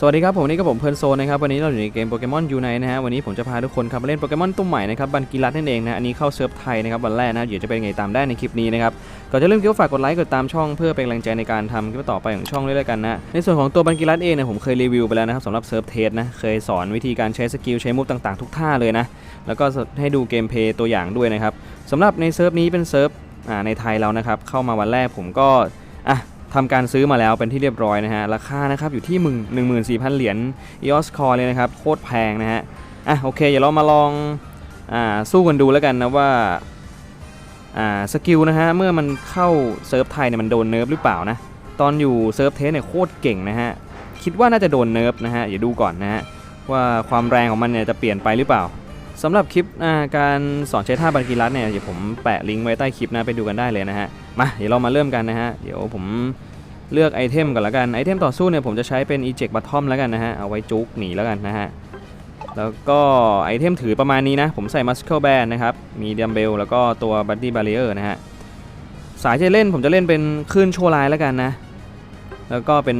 สวัสดีครับ ผมวันนี่ก็ผมเพลิร์นโซนนะครับวันนี้เราอยู่ในเกมโปเกมอนยูไนนะฮะวันนี้ผมจะพาทุกคนครับมาเล่นโปเกมอนตัวใหม่นะครับบันกิรัตนั่นเองนะอันนี้เข้าเซิร์ฟไทยนะครับวันแรกนะเดี๋ยวจะเป็นไงตามได้ในคลิปนี้นะครับก่อนจะเริ่มคลิปฝากกดไลค์กดตามช่องเพื่อเป็นกำลังใจในการทำคลิปต่อไปของช่องด้วยแล้วกันนะในส่วนของตัวบันกิรัตเองเนี่ยผมเคยรีวิวไปแล้วนะครับสำหรับเซิร์ฟเทสนะเคยสอนวิธีการใช้สกิลใช้มูฟต่างๆ ทุกท่าเลยนะแล้วก็ให้ดูเกมเพย์ตัวอย่างด้วยนะครับสำหรับในเซิร์ฟนี้เป็นเซิร์ฟในไทยแล้วนะครับเข้ามาวันแรกผมก็อะ ทำการซื้อมาแล้วเป็นที่เรียบร้อยนะฮะ ราคานะครับอยู่ที่มึง14,000 เหรียญ EOS Core เลยนะครับ โคตรแพงนะฮะ อะโอเค เดี๋ยวเรามาลองอ่าสู้กันดูแล้วกันนะว่าอ่าสกิลนะฮะ เมื่อมันเข้าเซิร์ฟไทยเนี่ยมันโดนเนิร์ฟหรือเปล่านะ ตอนอยู่เซิร์ฟเทสเนี่ยโคตรเก่งนะฮะ คิดว่าน่าจะโดนเนิร์ฟนะฮะ เดี๋ยวดูก่อนนะฮะว่าความแรงของมันเนี่ยจะเปลี่ยนไปหรือเปล่าสำหรับคลิปอ่าการสอนใช้ท่าบันกีรัตเนี่ยเดี๋ยวผมแปะลิงก์ไว้ใต้คลิปนะไปดูกันได้เลยนะฮะ มาเดี๋ยวเรามาเริ่มกันนะฮะ เดี๋ยวผมเลือกไอเทมก่อนละกัน ไอเทมต่อสู้เนี่ยผมจะใช้เป็น eject bottom แล้วกันนะฮะ เอาไว้จุกหนีแล้วกันนะฮะ แล้วก็ไอเทมถือประมาณนี้นะ ผมใส่ muscle band นะครับ มีดัมเบลแล้วก็ตัว body barrier นะฮะ สายจะเล่นผมจะเล่นเป็นคลื่นโชว์ลายแล้วกันนะ แล้วก็เป็น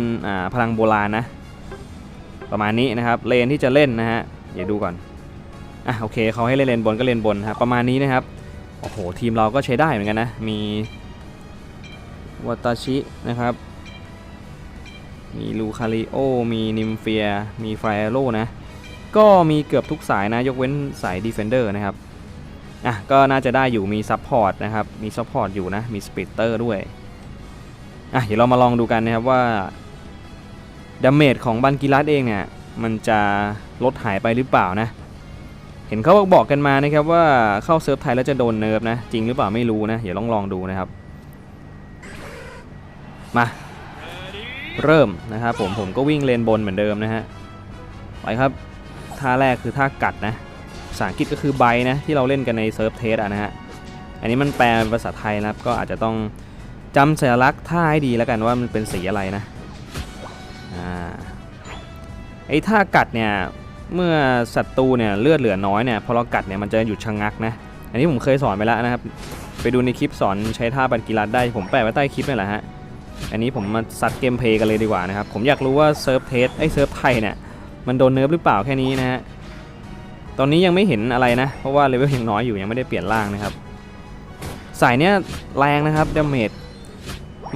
พลังโบราณนะ ประมาณนี้นะครับ เลนที่จะเล่นนะฮะ เดี๋ยวดูก่อน อะโอเคเขาให้เล่นเลนบนก็เลนบนนะครับประมาณนี้นะครับ โอ้โหทีมเราก็ใช้ได้เหมือนกันนะ มี วัตาชินะครับ มีลูคาริโอ มีนิมเฟีย มีไฟโรนะ ก็มีเกือบทุกสายนะ ยกเว้นสายดีเฟนเดอร์นะครับ อะ ก็น่าจะได้อยู่มีซัพพอร์ตนะครับ มีซัพพอร์ตอยู่นะ มีสปิตเตอร์ด้วย อะ เดี๋ยวเรามาลองดูกันนะครับว่าดาเมจของบันกิรัสเองเนี่ย มันจะลดหายไปหรือเปล่านะ เห็นเขาบอกกันมานะครับว่าเข้าเซิร์ฟไทยแล้วจะโดนเนิร์ฟนะ จริงหรือเปล่าไม่รู้นะ เดี๋ยวลองลองดูนะครับ มา เริ่มนะครับผมผมก็วิ่งเลนบนเหมือนเดิมนะฮะไปครับท่าแรกคือท่ากัดนะภาษาอังกฤษก็คือไบนะที่เราเล่นกันในเซิร์ฟเทสอะนะฮะอันนี้มันแปลเป็นภาษาไทยนะครับก็อาจจะต้องจำสัญลักษณ์ท่าให้ดีแล้วกันว่ามันเป็นสีอะไรนะอ่าไอ้ท่ากัดเนี่ยเมื่อศัตรูเนี่ยเลือดเหลือน้อยเนี่ยพอเรากัดเนี่ยมันจะหยุดชะงักนะอันนี้ผมเคยสอนไปแล้วนะครับ ไปดูในคลิปสอนใช้ท่าบันกีรัดได้ผมแปะไว้ใต้คลิปนี่แหละฮะ อันนี้ผมมาซัดเกมเพลย์กันเลยดีกว่านะครับ ผมอยากรู้ว่าเซิร์ฟเทสไอเซิร์ฟไทยเนี่ยมันโดนเนิร์ฟหรือเปล่าแค่นี้นะฮะ ตอนนี้ยังไม่เห็นอะไรนะ เพราะว่าเลเวลยังน้อยอยู่ยังไม่ได้เปลี่ยนร่างนะครับ สายเนี้ยแรงนะครับดาเมจ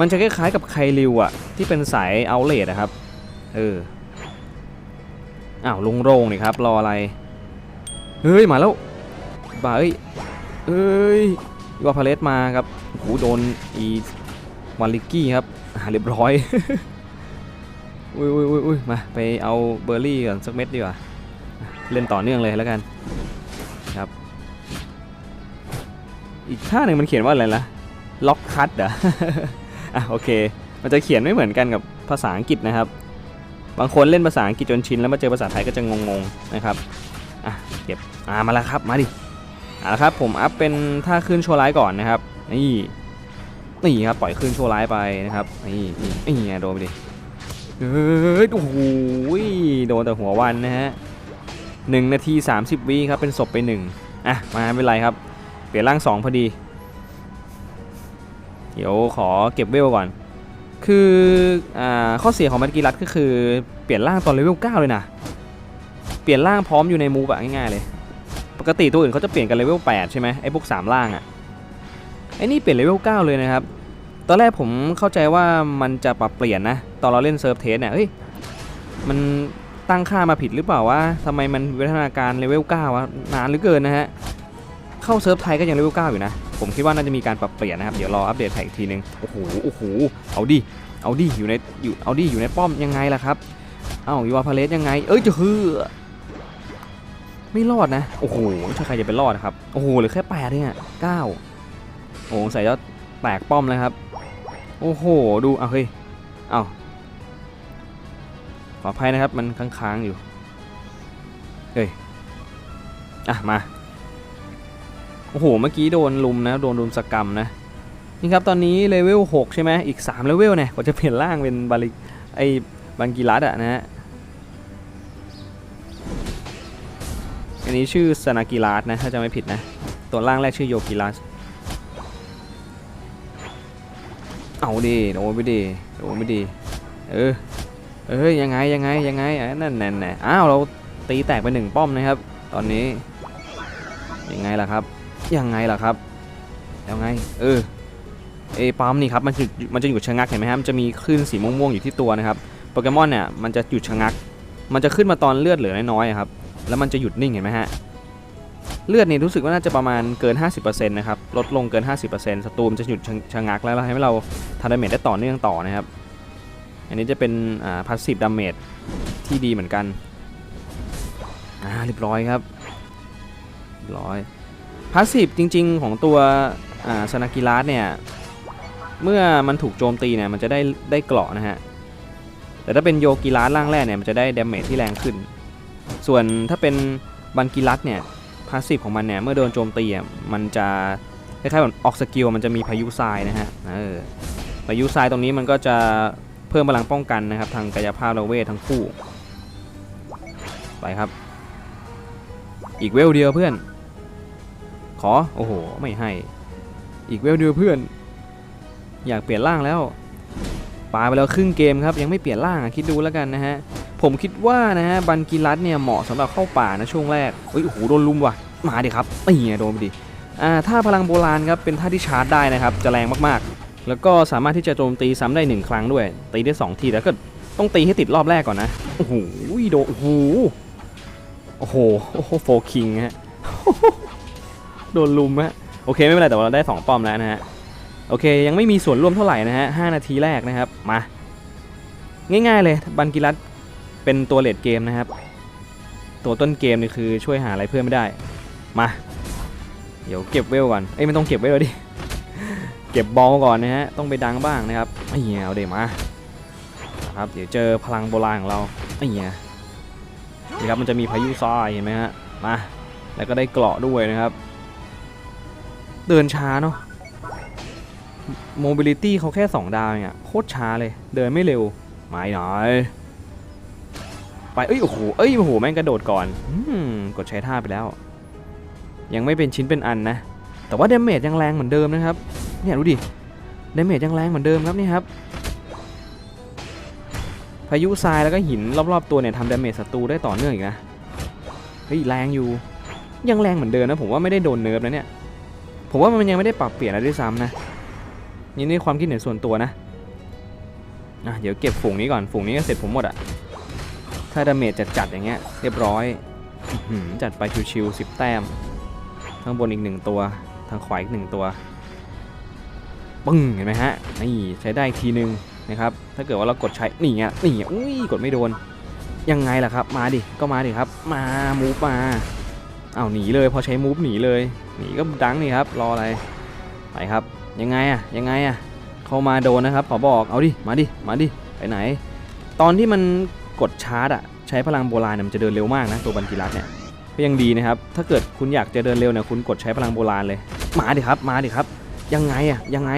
มันจะคล้ายๆกับไคลิวอะที่เป็นสายเอาเลดนะครับ เออ อ้าวลุงโรงนี่ครับ รออะไร เฮ้ย มาแล้วบ้าเอ้ยเอ้ยยูวาพาเลสมาครับโอ้โหโดนอี วาลิกี้ครับอ่าเรียบร้อยอุ้ยอุ้ยอุ้ยอุ้ยมาไปเอาเบอร์รี่ก่อนสักเม็ดดีกว่าเล่นต่อเนื่องเลยแล้วกันครับ อีกท่าหนึ่งมันเขียนว่าอะไรนะล็อกคัตเหรออะโอเค มันจะเขียนไม่เหมือนกันกับภาษาอังกฤษนะครับ บางคนเล่นภาษาอังกฤษจนชินแล้วมาเจอภาษาไทยก็จะงงๆนะครับอะเก็บอ่ามาแล้วครับมาดิอ่าแล้วครับผมอัพเป็นท่าขึ้นโชว์ไลท์ก่อนนะครับนี่ นี่ครับปล่อยขึ้นโชว์ร้ายไปนะครับนี่นี่นี่โดนไปดิเฮ้ยโอ้โหโดนแต่หัววันนะฮะหนึ่งนาที 30 วิครับเป็นศพไปหนึ่งอะมาไม่เป็นไรครับ เปลี่ยนร่างสองพอดี เดี๋ยวขอเก็บเวลก่อน คืออ่าข้อเสียของมันกีรัตก็คือเปลี่ยนร่างตอนเลเวล9เลยนะเปลี่ยนร่างพร้อมอยู่ในมูฟอะง่ายๆเลย ปกติตัวอื่นเขาจะเปลี่ยนกันเลเวล8ใช่ไหมไอ้พวกสามร่างอะ อ้นี่เปลี่ยนเลเวล9เลยนะครับ ตอนแรกผมเข้าใจว่ามันจะปรับเปลี่ยนนะ ตอนเราเล่นเซิร์ฟเทสเนี่ยเฮ้ย มันตั้งค่ามาผิดหรือเปล่าวะทำไมมันวิวัฒนาการเลเวล9วะนานเหลือเกินนะฮะ เข้าเซิร์ฟไทยก็ยังเลเวล9อยู่นะ ผมคิดว่าน่าจะมีการปรับเปลี่ยนนะครับ เดี๋ยวรออัปเดตแพอีกทีนึง โอ้โห โอ้โห เอาดิ เอาดิ อยู่ใน อยู่ เอาดิ อยู่ในป้อมยังไงล่ะครับ เอ้ายูวาพาเลสยังไง เอ้ยจะคือไม่รอดนะ โอ้โห ถ้าใครจะไปรอดนะครับ โอ้โหเหลือแค่แปดเองอะเก้า โอ้ใส่แล้วแตกป้อมเลยครับ โอ้โห ดูเอาเฮ้ยเอาขออภัยนะครับมันค้างๆอยู่ เฮ้ย อะ มา โอ้โห เมื่อกี้โดนลุมนะ โดนรุมสกรรมนะ นี่ครับ ตอนนี้เลเวล 6 ใช่ไหมอีก 3 เลเวลเนี่ยกว่าจะเปลี่ยนร่างเป็นบาลิไอ้บังกีรัสอะนะฮะ อันนี้ชื่อสนากิรัสนะ ถ้าจะไม่ผิดนะ ตัวร่างแรกชื่อโยกิรัส เอาดิโดนไปดิโดนไปดิเออเอ้ยยังไงยังไงยังไงอะนั่นแน่แน่อ้าวเราตีแตกไปหนึ่งป้อมนะครับ ตอนนี้ยังไงล่ะครับยังไงล่ะครับยังไง เออเอปั๊มนี่ครับมันจะมันจะหยุดชะงักเห็นไหมครับมันจะมีคลื่นสีม่วงๆอยู่ที่ตัวนะครับโปเกมอนเนี่ยมันจะหยุดชะงัก มันจะขึ้นมาตอนเลือดเหลือน้อยๆครับแล้วมันจะหยุดนิ่งเห็นไหมฮะ เลือดนี่รู้สึกว่าน่าจะประมาณเกิน 50%นะครับ ลดลงเกิน 50%ศัตรูมันจะหยุดชะงักแล้วให้เราทำดาเมจได้ต่อเนื่องต่อนะครับ อันนี้จะเป็นอ่าพาสซีฟดาเมจที่ดีเหมือนกัน อ่าเรียบร้อยครับเรียบร้อยพาสซีฟจริง ๆ ของตัวอ่าสนากิรัสเนี่ย เมื่อมันถูกโจมตีเนี่ยมันจะได้ได้เกราะนะฮะ แต่ถ้าเป็นโยกิรัสร่างแรกเนี่ยมันจะได้ดาเมจที่แรงขึ้น ส่วนถ้าเป็นบันกิรัสเนี่ย พาสซีฟของมันเนี่ยเมื่อโดนโจมตีอะมันจะคล้ายๆเหมืออกสกิลมันจะมีพายุทรายนะฮะเออพายุทรายตรงนี้มันก็จะเพิ่มพลังป้องกันนะครับทางกายภาพและเวททั้งคู่ไปครับ อีกเวลเดียวเพื่อน ขอโอ้โหไม่ให้ อีกเวลเดียวเพื่อน อยากเปลี่ยนร่างแล้วปาไปแล้วครึ่งเกมครับยังไม่เปลี่ยนร่างคิดดูแล้วกันนะฮะ ผมคิดว่านะฮะบันกิรัสเนี่ยเหมาะสำหรับเข้าป่านะช่วงแรกเฮ้ยโอ้โหโดนลุมว่ะมาดิครับไอ่เนี่ไงโดนไปดิอ่าถ้าพลังโบราณครับเป็นท่าที่ชาร์จได้นะครับจะแรงมากๆ แล้วก็สามารถที่จะโจมตีซ้ำได้หนึ่งครั้งด้วย ตีได้สองทีแล้วก็ต้องตีให้ติดรอบแรกก่อนนะโอ้โหโดนโอ้โหโอ้โหโอ้โหโฟคิงฮะโดนลุมฮะโอเคไม่เป็นไรแต่ว่าเราได้สองป้อมแล้วนะฮะโอเค ยังไม่มีส่วนร่วมเท่าไหร่นะฮะ5นาทีแรกนะครับมา ง่ายๆเลยบันกิรัต เป็นตัวเลดเกมนะครับ ตัวต้นเกมนี่คือช่วยหาอะไรเพื่อนไม่ได้ มา เดี๋ยวเก็บเวลก่อน เอ้ยไม่ต้องเก็บเวลดิ เก็บบอลก่อนนะฮะ ต้องไปดังบ้างนะครับไอ้เหี้ยเอาเดี๋ยวมาครับ เดี๋ยวเจอพลังโบราณของเราไอ้เหี้ยนี่ครับมันจะมีพายุทรายเห็นไหมฮะ มา แล้วก็ได้เกราะด้วยนะครับ เดินช้าเนาะโมบิลิตี้เขาแค่ 2 ดาวเนี่ยโคตรช้าเลย เดินไม่เร็ว ไม่หน่อย ไปเอ้ยโอ้โหเอ้ยโอ้โหแม่งกระโดดก่อนอกดใช้ท่าไปแล้ว ยังไม่เป็นชิ้นเป็นอันนะ แต่ว่าเดเมจยังแรงเหมือนเดิมนะครับเนี่ยดูดิเดเมจยังแรงเหมือนเดิมครับนี่ครับพายุทรายแล้วก็หินรอบๆตัวเนี่ยทำดาเมจศัตรูได้ต่อเนื่องอีกนะเฮ้ยแรงอยู่ ยังแรงเหมือนเดิมนะผมว่าไม่ได้โดนเนิร์ฟนะเนี่ยผมว่ามันยังไม่ได้ปรับเปลี่ยนอะไรด้วยซ้ำนะนี่นี่ความคิดเห็นส่วนตัวนะอะเดี๋ยวเก็บฝูงนี้ก่อนฝูงนี้ก็เสร็จผมหมดอะ ถ้าดาเมจจัดๆอย่างเงี้ยเรียบร้อยจัดไปชิวๆสิบแต้มข้างบนอีกหนึ่งตัว ทางขวาอีกหนึ่งตัวปึ้งเห็นไหมฮะนี่ใช้ได้อีกทีนึงนะครับถ้าเกิดว่าเรากดใช้นี่ไงนี่อุ้ยกดไม่โดน ยังไงล่ะครับ มาดิก็มาดิครับ มามูฟมาเอาหนีเลยพอใช้มูฟหนีเลยหนีก็ดังนี่ครับรออะไรไปครับยังไงอะยังไงอะเข้ามาโดนนะครับขอบอกเอาดิมาดิมาดิไปไหน ตอนที่มัน กดชาร์จอะใช้พลังโบราณเนี่ยมันจะเดินเร็วมากนะตัวบันกิรัสเนี่ยก็ยังดีนะครับ ถ้าเกิดคุณอยากจะเดินเร็วเนี่ยคุณกดใช้พลังโบราณเลย มาดิครับ มาดิครับ ยังไงอะยังไง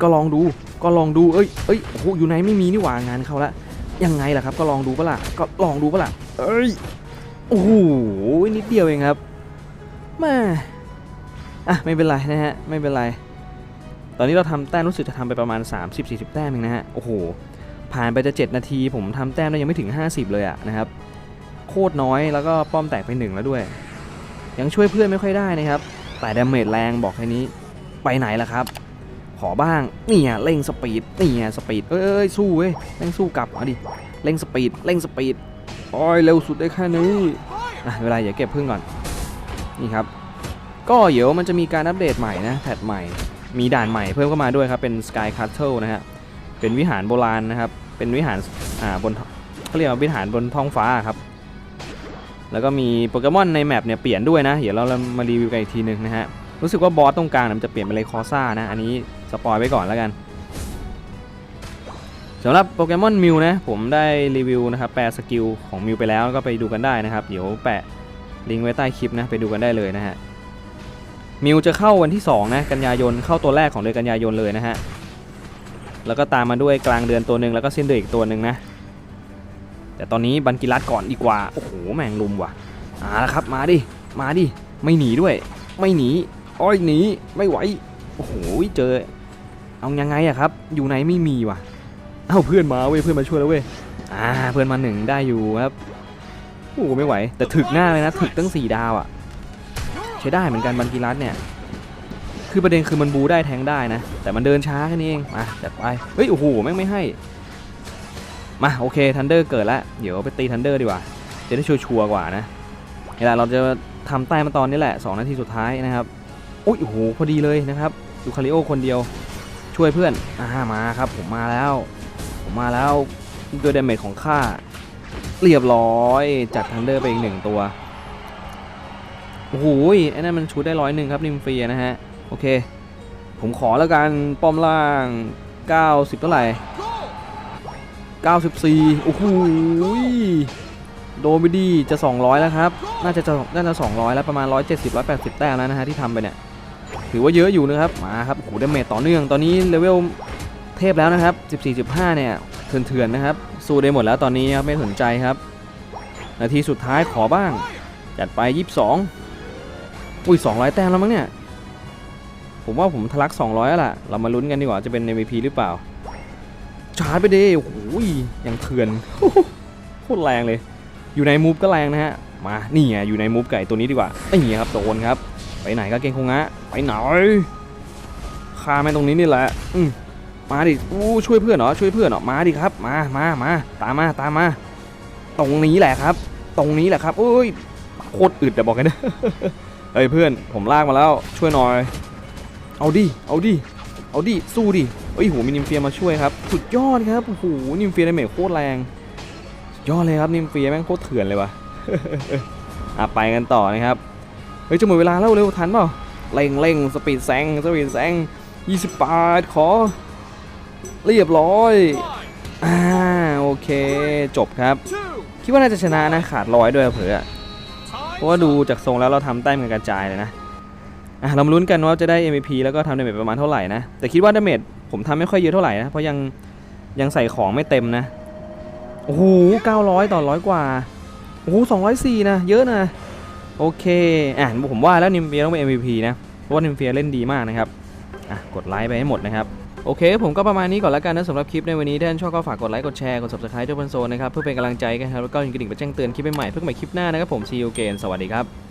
ก็ลองดู ก็ลองดู เอ้ยเอ้ยโอ้โหอยู่ในไม่มีนี่หว่างานเข้าละ ยังไงล่ะครับ ก็ลองดูปะล่ะ ก็ลองดูปะล่ะ เอ้ย โอ้โห นิดเดียวเองครับแม่อะไม่เป็นไรนะฮะ ไม่เป็นไร ตอนนี้เราทำแต้มรู้สึกจะทำไปประมาณ 30-40 แต้มเองนะฮะ โอ้โห ผ่านไปจะ 7 นาที ผมทำแต้มได้ยังไม่ถึง 50 เลยอะนะครับ โคตรน้อยแล้วก็ป้อมแตกไปหนึ่งแล้วด้วย ยังช่วยเพื่อนไม่ค่อยได้นะครับ แต่ดาเมจแรงบอกแค่นี้ไปไหนล่ะครับ ขอบ้างนี่ไงเร่งสปีดนี่ไงสปีดเอ้ยเอ้ยสู้เว้ยเร่งสู้กลับมาดิเร่งสปีดเร่งสปีดโอ้ยเร็วสุดได้แค่นี้อะเวลาอย่าเก็บพึ่งก่อนนี่ครับ ก็เดี๋ยวมันจะมีการอัปเดตใหม่นะแพทใหม่ มีด่านใหม่เพิ่มเข้ามาด้วยครับ เป็น Sky Castle นะฮะ เป็นวิหารโบราณนะครับ เป็นวิหารอ่าบนเขาเรียกว่าวิหารบนท้องฟ้าครับ แล้วก็มีโปเกมอนในแมปเนี่ยเปลี่ยนด้วยนะ เดี๋ยวเรามารีวิวกันอีกทีหนึงนะฮะ รู้สึกว่าบอสตรงกลางเนี่ยมันจะเปลี่ยนเป็นเลคอซ่านะ อันนี้สปอยไว้ก่อนแล้วกันสำหรับโปเกมอนมิวนะ ผมได้รีวิวนะครับ แปลสกิลของมิวไปแล้วก็ไปดูกันได้นะครับ เดี๋ยวแปะลิงก์ไว้ใต้คลิปนะ ไปดูกันได้เลยนะฮะมิวจะเข้าวันที่ 2 นะ กันยายน เข้าตัวแรกของเดือนกันยายนเลยนะฮะ แล้วก็ตามมาด้วยกลางเดือนตัวหนึ่งแล้วก็สิ้นเดือนอีกตัวหนึ่งนะ แต่ตอนนี้บันกิรัสก่อนดีกว่า โอ้โห แม่งลุมว่ะอ่าละครับ มาดิ มาดิ ไม่หนีด้วย ไม่หนี อ้อยหนี ไม่ไหว โอ้โห เจอ เอายังไงอะครับ อยู่ไหนไม่มีว่ะ เอ้าเพื่อนมาเว้ย เพื่อนมาช่วยแล้วเว้ย อ่า เพื่อนมาหนึ่งได้อยู่ครับ โอ้ไม่ไหว แต่ถึกหน้าเลยนะ ถึกตั้ง4ดาวอะใช้ได้เหมือนกันบันกีรัสเนี่ย คือประเด็นคือมันบูได้แทงได้นะ แต่มันเดินช้าแค่นี้เองมาจัดไปเฮ้ยโอ้โหแม่งไม่ให้มาโอเคทันเดอร์เกิดแล้วเดี๋ยวไปตีทันเดอร์ดีกว่าจะได้ชัวร์กว่านะเวลาเราจะทำใต้มาตอนนี้แหละ 2 นาทีสุดท้ายนะครับอุ้ยโอ้โหพอดีเลยนะครับดูคาริโอคนเดียวช่วยเพื่อนอ่ามาครับ ผมมาแล้ว ผมมาแล้วด้วยดาเมจของข้าเรียบร้อยจัดทันเดอร์ไปอีกหนึ่งตัวโอ้โหไอ้นั่นมันชุดได้ร้อยหนึ่งครับนิมเฟียนะฮะ โอเค ผมขอแล้วกัน ป้อมล่าง 90 เท่าไหร่ 94 โอ้โหโดนไปดีจะ 200 แล้วครับ น่าจะจะน่าจะ200 แล้วประมาณ 170 180 แต้มแล้วนะฮะที่ทำไปเนี่ย ถือว่าเยอะอยู่นะครับ มาครับโอ้โหดาเมจต่อเนื่อง ตอนนี้เลเวลเทพแล้วนะครับ 14.5 เนี่ยเถื่อนๆนะครับ สู้ได้หมดแล้วตอนนี้ครับไม่สนใจครับ นาทีสุดท้ายขอบ้าง จัดไป 22 อุ้ย 200 แต้มแล้วมั้งเนี่ย ผมว่าผมทะลัก 200แล้วล่ะ เรามาลุ้นกันดีกว่าจะเป็น MVP หรือเปล่า ชาร์จไปดิโอ้โหยังเถื่อนโคตรแรงเลย อยู่ในมูฟก็แรงนะฮะ มา นี่ไงอยู่ในมูฟไก่ตัวนี้ดีกว่านี่ไงครับโดนครับ ไปไหนก็เก่งคงงะไปไหนฆ่าแม่ตรงนี้นี่แหละอืมาดิอู้ช่วยเพื่อนเหรอช่วยเพื่อนเหรอมาดิครับ มามามาตามมาตามมา ตรงนี้แหละครับ ตรงนี้แหละครับอุ้ยโคตรอึดแต่บอกกันนะเฮ้ยเพื่อนผมลากมาแล้วช่วยหน่อย เอาดิ เอาดิ เอาดิ สู้ดิเอ้ยโหมีนิมเฟียมาช่วยครับ สุดยอดครับ โอ้โห นิมเฟียในเมจโคตรแรง สุดยอดเลยครับ นิมเฟียแม่งโคตรเถื่อนเลยวะอะไปกันต่อนะครับ เฮ้ยจะหมดเวลาแล้วเร็วทันเปล่า เร่งเร่งสปีดแซงสปีดแซง20บาทขอ เรียบร้อย อ่า โอเค จบครับ คิดว่าน่าจะชนะนะ ขาดร้อยด้วยเผื่อเพราะว่าดูจากทรงแล้วเราทำแต้มกันกระจายเลยนะ อะเรามาลุ้นกันว่าจะได้ MVP แล้วก็ทำดาเมจประมาณเท่าไหร่นะ แต่คิดว่าดาเมจผมทำไม่ค่อยเยอะเท่าไหร่นะ เพราะยังยังใส่ของไม่เต็มนะ โอ้โห 900 ต่อร้อยกว่า โอ้โห 204 นะ เยอะนะ โอเค อะผมว่าแล้วนิมเฟียต้องเป็น MVP นะ เพราะว่านิมเฟียเล่นดีมากนะครับ อะ กดไลค์ไปให้หมดนะครับโอเค ผมก็ประมาณนี้ก่อนแล้วกันนะสำหรับคลิปในวันนี้ถ้าท่านชอบก็ฝากกดไลค์ กดแชร์ กด subscribe ด้วยบนโซนนะครับ เพื่อเป็นกำลังใจกันครับแล้วก็ยิงกระดิ่งไปแจ้งเตือนคลิปใหม่ๆเพื่อใหม่คลิปหน้านะครับผม see you again สวัสดีครับ